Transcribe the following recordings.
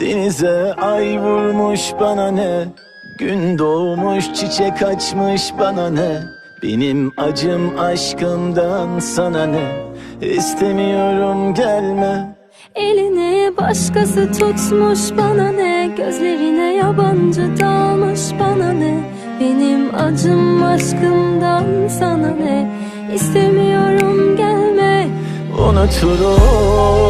Denize ay vurmuş bana ne? Gün doğmuş çiçek açmış bana ne? Benim acım aşkımdan sana ne? İstemiyorum gelme. Elini başkası tutmuş bana ne? Gözlerine yabancı dalmış bana ne? Benim acım aşkımdan sana ne? İstemiyorum gelme. Unuturum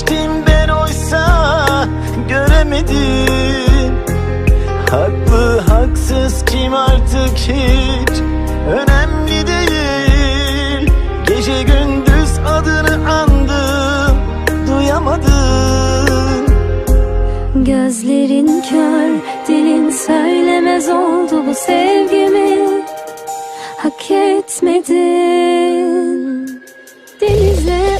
sevmiştim ben oysa Göremedim. Haklı haksız kim artık hiç? Önemli değil. Gece gündüz adını andım Duyamadım. Gözlerin kör, dilin söylemez oldu bu sevgimi. Hak etmedin. Denize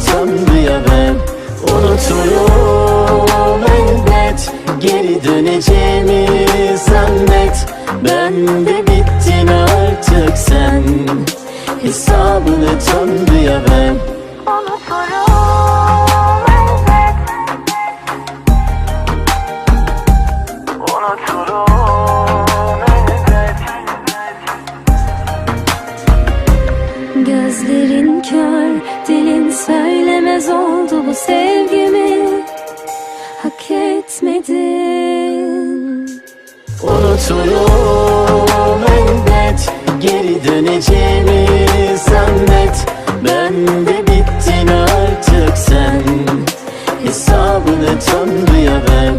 Hesabını Tanrı'ya ver Unuturum elbet Geri döneceğimi zannet. Ben de bittin artık sen. Hesabını Tanrı'ya ver Unuturum bu sevgimi Hak etmedin. Unuturum elbet Geri döneceğimi zannet. Ben de bittin artık sen. Hesabını Tanrı'ya ver